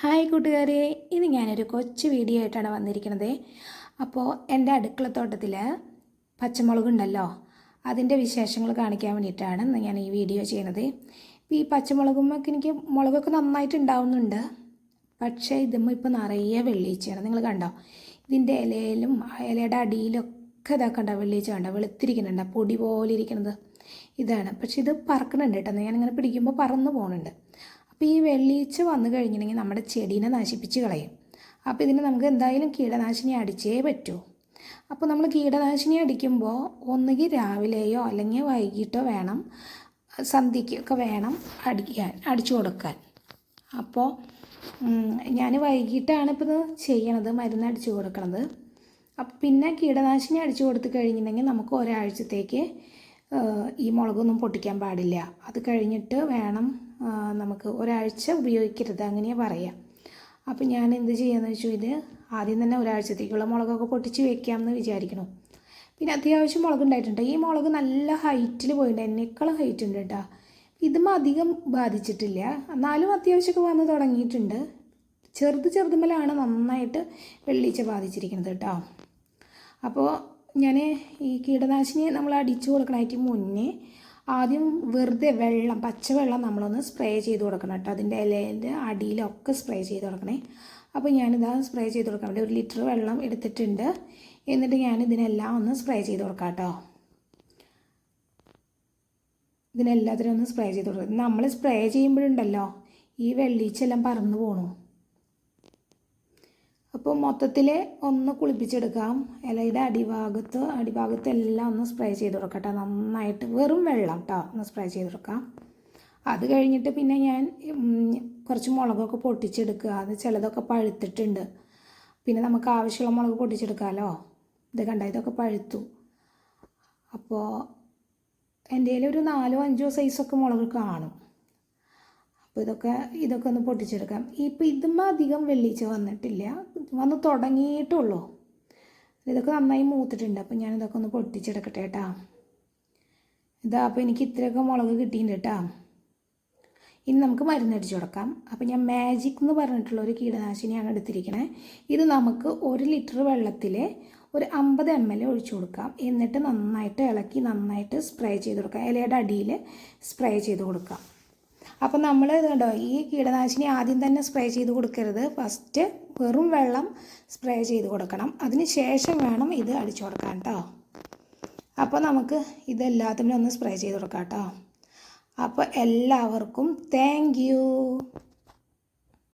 Hi കൂട്ടുകാരെ ഇന്ന് ഞാനൊരു കൊച്ചു വീഡിയോ ആയിട്ടാണ് വന്നിരിക്കുന്നത് അപ്പോൾ എന്റെ അടുക്കളത്തോട്ടത്തിൽ പച്ചമുളകുണ്ടല്ലോ അതിന്റെ വിശേഷങ്ങൾ കാണിക്കാൻ വേണ്ടിയിട്ടാണ് ഇന്ന് ഞാൻ ഈ വീഡിയോ ചെയ്യുന്നത്. ഈ പച്ചമുളകുമ്പോൾ എനിക്ക് മുളകൊക്കെ നന്നായിട്ട് ഉണ്ടാവുന്നുണ്ട് പക്ഷേ ഇതുമ്മ ഇപ്പോൾ നിറയെ വെള്ളീച്ചയാണ്. നിങ്ങൾ കണ്ടോ? ഇതിന്റെ ഇലയിലും ഇലയുടെ അടിയിലൊക്കെ ഇതാ കണ്ടോ വെള്ളിയിച്ച കണ്ടോ? വെളുത്തിരിക്കുന്നുണ്ട് പൊടി പോലെ ഇരിക്കുന്നത്. ഇതാണ്. പക്ഷേ ഇത് പറക്കണുണ്ട് കേട്ടോ ഞാനിങ്ങനെ പിടിക്കുമ്പോൾ പറന്ന് പോകുന്നുണ്ട് അപ്പോൾ ഈ വെള്ളീച്ച വന്നു കഴിഞ്ഞിട്ടുണ്ടെങ്കിൽ നമ്മുടെ ചെടീനെ നശിപ്പിച്ച് കളയും. അപ്പോൾ ഇതിന് നമുക്ക് എന്തായാലും കീടനാശിനി അടിച്ചേ പറ്റൂ. അപ്പോൾ നമ്മൾ കീടനാശിനി അടിക്കുമ്പോൾ ഒന്നുകിൽ രാവിലെയോ അല്ലെങ്കിൽ വൈകിട്ടോ വേണം സന്ധ്യയ്ക്കൊക്കെ വേണം അടിക്കാൻ അടിച്ചു കൊടുക്കാൻ. അപ്പോൾ ഞാൻ വൈകിട്ടാണ് ഇപ്പോൾ ഇത് ചെയ്യണത് മരുന്ന് അടിച്ചു കൊടുക്കണത്. അപ്പം പിന്നെ കീടനാശിനി അടിച്ചു കൊടുത്തു കഴിഞ്ഞിട്ടുണ്ടെങ്കിൽ നമുക്ക് ഒരാഴ്ചത്തേക്ക് ഈ മുളകൊന്നും പൊട്ടിക്കാൻ പാടില്ല. അത് കഴിഞ്ഞിട്ട് വേണം നമുക്ക് ഒരാഴ്ച ഉപയോഗിക്കരുത് അങ്ങനെയാണ് പറയാം. അപ്പോൾ ഞാൻ എന്ത് ചെയ്യാന്ന് വെച്ചു ഇത് ആദ്യം തന്നെ ഒരാഴ്ചത്തേക്കുള്ള മുളകൊക്കെ പൊട്ടിച്ച് വെക്കാം എന്ന് വിചാരിക്കണം. പിന്നെ അത്യാവശ്യം മുളക് ഉണ്ടായിട്ടുണ്ട്. ഈ മുളക് നല്ല ഹൈറ്റിൽ പോയിട്ടുണ്ട് എന്നേക്കാളും ഹൈറ്റ് ഉണ്ട് കേട്ടോ. ഇതും അധികം ബാധിച്ചിട്ടില്ല. എന്നാലും അത്യാവശ്യമൊക്കെ വന്ന് തുടങ്ങിയിട്ടുണ്ട്. ചെറുത് ചെറുതുമലാണ് നന്നായിട്ട് വെള്ളിച്ച ബാധിച്ചിരിക്കുന്നത് കേട്ടോ. അപ്പോൾ ഞാൻ ഈ കീടനാശിനി നമ്മൾ അടിച്ചു കൊടുക്കണമായിട്ട് മുന്നേ ആദ്യം വെറുതെ വെള്ളം പച്ചവെള്ളം നമ്മളൊന്ന് സ്പ്രേ ചെയ്ത് കൊടുക്കണം കേട്ടോ. അതിന്റെ ഇലേന്റെ അടിയിലൊക്കെ സ്പ്രേ ചെയ്ത് കൊടുക്കണേ. അപ്പോൾ ഞാനിതാ സ്പ്രേ ചെയ്ത് കൊടുക്കാം. ഇവിടെ ഒരു ലിറ്റർ വെള്ളം എടുത്തിട്ടുണ്ട്. എന്നിട്ട് ഞാൻ ഇതിനെല്ലാം ഒന്ന് സ്പ്രേ ചെയ്ത് കൊടുക്കാം കേട്ടോ. ഇതിനെല്ലാത്തിനും ഒന്ന് സ്പ്രേ ചെയ്ത് കൊടുക്കുക നമ്മൾ സ്പ്രേ ചെയ്യുമ്പോഴുണ്ടല്ലോ ഈ വെള്ളീച്ചെല്ലാം പറന്നു പോകണു അപ്പോൾ മൊത്തത്തിൽ ഒന്ന് കുളിപ്പിച്ചെടുക്കാം. ഇലയുടെ അടിഭാഗത്ത് അടിഭാഗത്തെല്ലാം ഒന്ന് സ്പ്രേ ചെയ്ത് കൊടുക്കട്ടെ. നന്നായിട്ട് വെറും വെള്ളം കേട്ടോ ഒന്ന് സ്പ്രേ ചെയ്ത് കൊടുക്കാം. അത് കഴിഞ്ഞിട്ട് പിന്നെ ഞാൻ കുറച്ച് മുളകൊക്കെ പൊട്ടിച്ചെടുക്കുക. അത് ചിലതൊക്കെ പഴുത്തിട്ടുണ്ട്. പിന്നെ നമുക്ക് ആവശ്യമുള്ള മുളക് പൊട്ടിച്ചെടുക്കാമല്ലോ ഇത് കണ്ട? ഇതൊക്കെ പഴുത്തു. അപ്പോൾ എന്റെ ഒരു നാലോ അഞ്ചോ സൈസൊക്കെ മുളക് കാണും. അപ്പോൾ ഇതൊക്കെ ഇതൊക്കെ ഒന്ന് പൊട്ടിച്ചെടുക്കാം. ഇപ്പോൾ ഇതുമ്മ അധികം വെള്ളിച്ച വന്നിട്ടില്ല. വന്ന് തുടങ്ങിയിട്ടുള്ളൂ. ഇതൊക്കെ നന്നായി മൂത്തിട്ടുണ്ട്. അപ്പോൾ ഞാനിതൊക്കെ ഒന്ന് പൊട്ടിച്ചെടുക്കട്ടെ കേട്ടാ ഇതാ അപ്പോൾ എനിക്ക് ഇത്രയൊക്കെ മുളക് കിട്ടിയിട്ടുണ്ട് കേട്ടാ ഇനി നമുക്ക് മരുന്നടിച്ചു കൊടുക്കാം. അപ്പോൾ ഞാൻ മാജിക് എന്ന് പറഞ്ഞിട്ടുള്ള ഒരു കീടനാശിനിയാണ് എടുത്തിരിക്കുന്നത് ഇത് നമുക്ക് ഒരു ലിറ്റർ വെള്ളത്തിൽ ഒരു അമ്പത് എം എൽ ഒഴിച്ചു കൊടുക്കാം. എന്നിട്ട് നന്നായിട്ട് ഇളക്കി നന്നായിട്ട് സ്പ്രേ ചെയ്ത് കൊടുക്കാം. ഇലയുടെ അടിയിൽ സ്പ്രേ ചെയ്ത് കൊടുക്കാം. അപ്പം നമ്മൾ കണ്ടോ ഈ കീടനാശിനി ആദ്യം തന്നെ സ്പ്രേ ചെയ്ത് കൊടുക്കരുത്. ഫസ്റ്റ് വെറും വെള്ളം സ്പ്രേ ചെയ്ത് കൊടുക്കണം. അതിന് ശേഷം വേണം ഇത് അടിച്ചു കൊടുക്കാൻ കേട്ടോ അപ്പോൾ നമുക്ക് ഇതെല്ലാത്തിനും ഒന്ന് സ്പ്രേ ചെയ്ത് കൊടുക്കാം കേട്ടോ അപ്പോൾ എല്ലാവർക്കും താങ്ക്